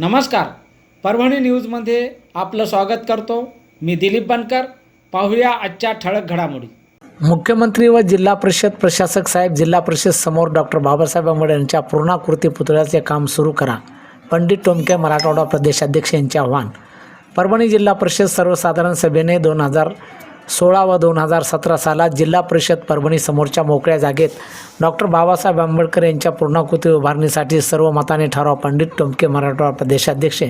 नमस्कार. परभणी न्यूजमध्ये आपलं स्वागत करतो. मी दिलीप बनकर. पाहूया आजच्या ठळक घडामोडी. मुख्यमंत्री व जिल्हा परिषद प्रशासक साहेब जिल्हा परिषद समोर डॉक्टर बाबासाहेब आंबेडकर यांच्या पूर्णाकृती पुतळ्याचे काम सुरू करा. पंडित टोमके मराठवाडा प्रदेशाध्यक्ष यांचे आव्हान. परभणी जिल्हा परिषद सर्वसाधारण सभेने दोन हजार सोळा व दोन हजार सतरा सालात जिल्हा परिषद परभणी समोरच्या मोकळ्या जागेत डॉक्टर बाबासाहेब आंबेडकर यांच्या पूर्णाकृती उभारणीसाठी सर्व मताने ठराव पंडित टोमके मराठवाडा प्रदेशाध्यक्ष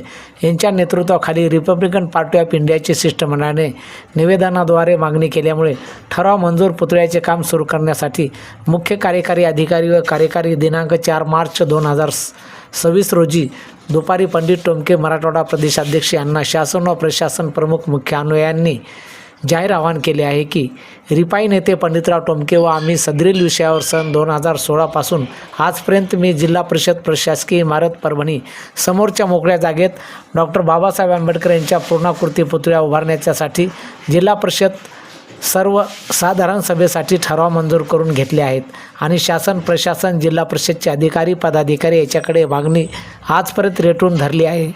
यांच्या नेतृत्वाखाली रिपब्लिकन पार्टी ऑफ इंडियाचे शिष्टमंडळाने निवेदनाद्वारे मागणी केल्यामुळे ठराव मंजूर पुतळ्याचे काम सुरू करण्यासाठी मुख्य कार्यकारी अधिकारी व कार्यकारी दिनांक चार मार्च दोन हजार सव्वीस रोजी दुपारी पंडित टोमके मराठवाडा प्रदेशाध्यक्ष यांना शासन व प्रशासन प्रमुख मुख्य जाहीर आवाहन केले आहे की रिपाई नेते पंडितराव टोमके व आम्ही सदरील विषयावर सन दोन हजार सोळापासून आजपर्यंत मी जिल्हा परिषद प्रशासकीय इमारत परभणी समोरच्या मोकळ्या जागेत डॉक्टर बाबासाहेब आंबेडकर यांच्या पूर्णाकृती पुतळ्या उभारण्याच्यासाठी जिल्हा परिषद सर्व साधारण सभेसाठी ठराव मंजूर करून घेतले आहेत आणि शासन प्रशासन जिल्हा परिषदचे अधिकारी पदाधिकारी याच्याकडे मागणी आजपर्यंत रेटून धरली आहे.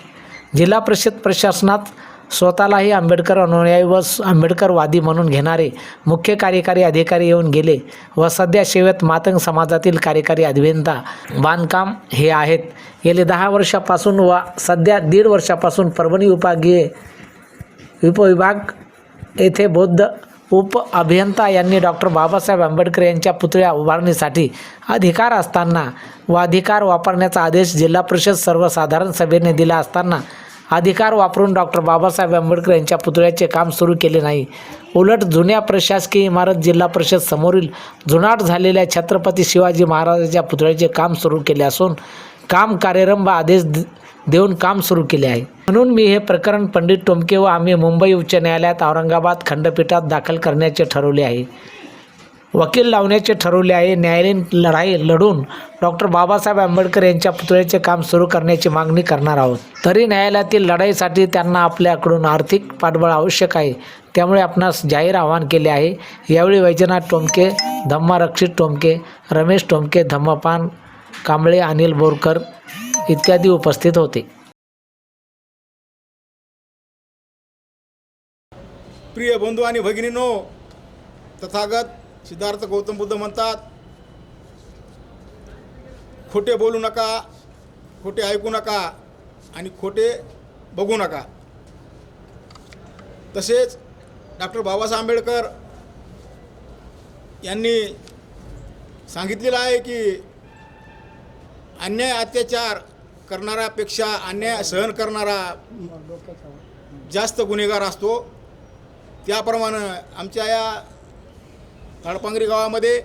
जिल्हा परिषद प्रशासनात स्वतःलाही आंबेडकर अनुयायी व आंबेडकरवादी म्हणून घेणारे मुख्य कार्यकारी अधिकारी येऊन गेले व सध्या सेवेत मातंग समाजातील कार्यकारी अभियंता बांधकाम हे आहेत. गेले दहा वर्षापासून व सध्या दीड वर्षापासून परभणी विभागीय उपविभाग येथे बौद्ध उप अभियंता यांनी डॉक्टर बाबासाहेब आंबेडकर यांच्या पुतळ्या उभारणीसाठी अधिकार असताना व अधिकार वापरण्याचा आदेश जिल्हा परिषद सर्वसाधारण सभेने दिला असताना अधिकार वापरून डॉक्टर बाबासाहेब आंबेडकर यांच्या पुतळ्याचे काम सुरू केले नाही. उलट जुन्या प्रशासकीय इमारत जिल्हा परिषद समोरील जुनाट झालेल्या छत्रपती शिवाजी महाराजांच्या पुतळ्याचे काम सुरू केले असून काम कार्यरंभ आदेश देऊन काम सुरू केले आहे. म्हणून मी हे प्रकरण पंडित टोमके व आम्ही मुंबई उच्च न्यायालयात औरंगाबाद खंडपीठात दाखल करण्याचे ठरवले आहे. वकील लावण्याचे ठरवले आहे. न्यायालयीन लढाई लढून डॉक्टर बाबासाहेब आंबेडकर यांच्या पुतळ्याचे काम सुरू करण्याची मागणी करणार आहोत. तरी न्यायालयातील लढाईसाठी त्यांना आपल्याकडून आर्थिक पाठबळ आवश्यक आहे. त्यामुळे आपणास जाहीर आवाहन केले आहे. यावेळी वैजनाथ टोमके धम्मा रक्षित टोमके रमेश टोमके धम्मापान कांबळे अनिल बोरकर इत्यादी उपस्थित होते. प्रिय बंधू आणि भगिनीनो तथागत सिद्धार्थ गौतम बुद्ध म्हणतात खोटे बोलू नका खोटे ऐकू नका आणि खोटे बघू नका. तसेच डॉक्टर बाबासाहेब आंबेडकर यांनी सांगितलेलं आहे की अन्याय अत्याचार करणाऱ्यापेक्षा अन्याय सहन करणारा जास्त गुन्हेगार असतो. त्याप्रमाणे आमच्या या ताडपांगरी गावामध्ये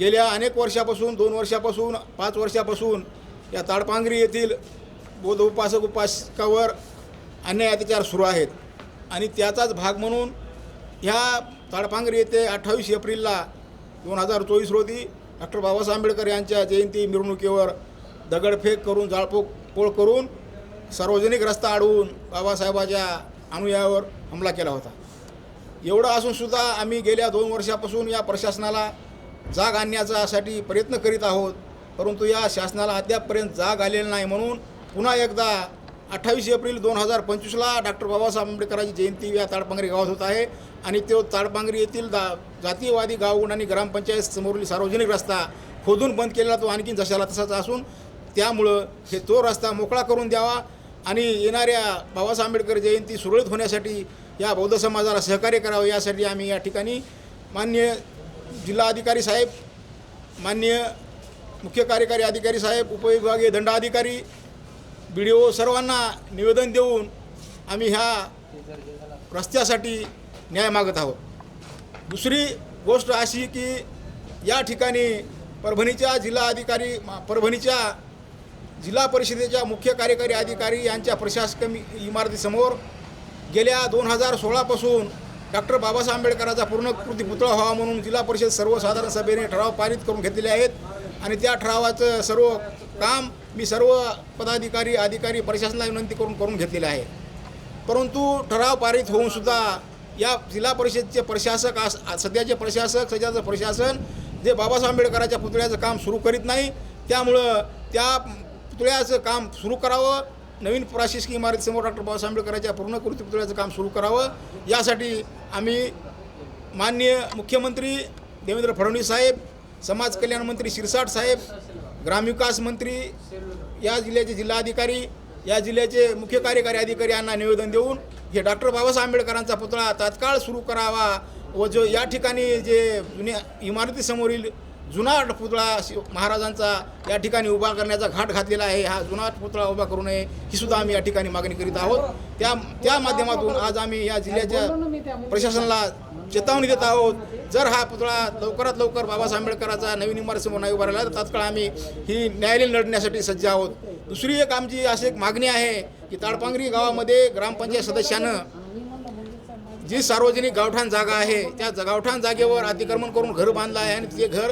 गेल्या अनेक वर्षापासून दोन वर्षापासून पाच वर्षापासून या ताडपांगरी येथील बौद्ध उपासक उपासकावर अन्याय अत्याचार सुरू आहेत. आणि त्याचाच भाग म्हणून ह्या ताडपांगरी येथे अठ्ठावीस एप्रिलला दोन हजार चोवीस रोजी डॉक्टर बाबासाहेब आंबेडकर यांच्या जयंती मिरवणुकीवर दगडफेक करून जाळपोक पोळ करून सार्वजनिक रस्ता अडवून बाबासाहेबाच्या अनुयायावर हमला केला होता. एवढं असूनसुद्धा आम्ही गेल्या दोन वर्षापासून या प्रशासनाला जाग आणण्याच्यासाठी प्रयत्न करीत आहोत. परंतु या शासनाला अद्यापपर्यंत जाग आलेली नाही म्हणून पुन्हा एकदा अठ्ठावीस एप्रिल दोन हजार पंचवीसला डॉक्टर बाबासाहेब आंबेडकरांची जयंती या ताडपांगरी गावात होत आहे आणि तो ताडपांगरी येथील दा जातीयवादी गावगुण आणि ग्रामपंचायत समोरील सार्वजनिक रस्ता खोदून बंद केलेला तो आणखी जशाला तसाच असून त्यामुळं हे तो रस्ता मोकळा करून द्यावा आणि येणाऱ्या बाबासाहेब आंबेडकर जयंती सुरळीत होण्यासाठी या बौद्ध समाजाला सहकार्य करावं यासाठी आम्ही या ठिकाणी मान्य जिल्हाधिकारी साहेब मान्य मुख्य कार्यकारी अधिकारी साहेब उपविभागीय दंडाधिकारी बी डी ओ सर्वांना निवेदन देऊन आम्ही ह्या रस्त्यासाठी न्याय मागत आहोत. दुसरी गोष्ट अशी की या ठिकाणी परभणीच्या जिल्हाधिकारी मा- परभणीच्या जिल्हा परिषदेच्या मुख्य कार्यकारी अधिकारी यांच्या प्रशासक इमारतीसमोर गेल्या दोन हजार सोळापासून डॉक्टर बाबासाहेब आंबेडकरांचा पूर्णकृती पुतळा व्हावा म्हणून जिल्हा परिषद सर्वसाधारण सभेने ठराव पारित करून घेतलेले आहेत. आणि त्या ठरावाचं सर्व काम मी सर्व पदाधिकारी अधिकारी प्रशासनाला विनंती करून करून घेतलेले आहे. परंतु ठराव पारित होऊनसुद्धा या जिल्हा परिषदचे प्रशासक आस सध्याचे प्रशासक सध्याचं प्रशासन जे बाबासाहेब आंबेडकरांच्या पुतळ्याचं काम सुरू करीत नाही त्यामुळं त्या पुतळ्याचं काम सुरू करावं नवीन प्रशासकीय इमारतीसमोर डॉक्टर बाबासाहेब आंबेडकरांच्या पूर्णकृती पुतळ्याचं काम सुरू करावं. यासाठी आम्ही माननीय मुख्यमंत्री देवेंद्र फडणवीस साहेब समाज कल्याण मंत्री शिरसाट साहेब ग्रामविकास मंत्री या जिल्ह्याचे जिल्हाधिकारी या जिल्ह्याचे मुख्य कार्यकारी अधिकारी यांना निवेदन देऊन हे डॉक्टर बाबासाहेब आंबेडकरांचा पुतळा तात्काळ सुरू करावा व जो या ठिकाणी जे जुन्या इमारतीसमोरील जुना पुतळा शि- महाराजांचा या ठिकाणी उभा करण्याचा घाट घातलेला आहे. हा जुना पुतळा उभा करू नये ही सुद्धा आम्ही या ठिकाणी मागणी करीत आहोत. त्या त्या माध्यमातून आज आम्ही या जिल्ह्याच्या प्रशासनाला चेतावणी देत आहोत. जर हा पुतळा लवकरात लवकर बाबासाहेब आंबेडकरांचा नवीन इमारतीसमोर नाही उभा राहिला तर तात्काळ आम्ही ही न्यायालय लढण्यासाठी सज्ज आहोत. दुसरी एक आमची अशी एक मागणी आहे की ताडपांगरी गावामध्ये ग्रामपंचायत सदस्यानं जी सार्वजनिक गावठाण जागा आहे त्या गावठाण जागेवर अतिक्रमण करून घर बांधलं आहे आणि ते घर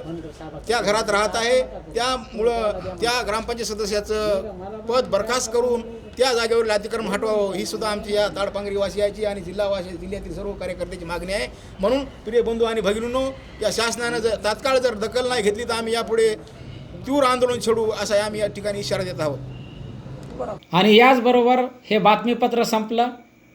त्या घरात राहत आहे. त्यामुळं त्या ग्रामपंचायत सदस्याचं पद बरखास्त करून त्या जागेवरील अतिक्रमण हटवावं ही सुद्धा आमची या ताडपांगरी वासियाची आणि जिल्हावासी जिल्ह्यातील सर्व कार्यकर्त्याची मागणी आहे. म्हणून प्रिय बंधू आणि भगिनींनो या शासनानं जर तात्काळ जर दखल नाही घेतली तर आम्ही यापुढे तीव्र आंदोलन छेडू असा आम्ही या ठिकाणी इशारा देत आहोत. आणि याचबरोबर हे बातमीपत्र संपलं.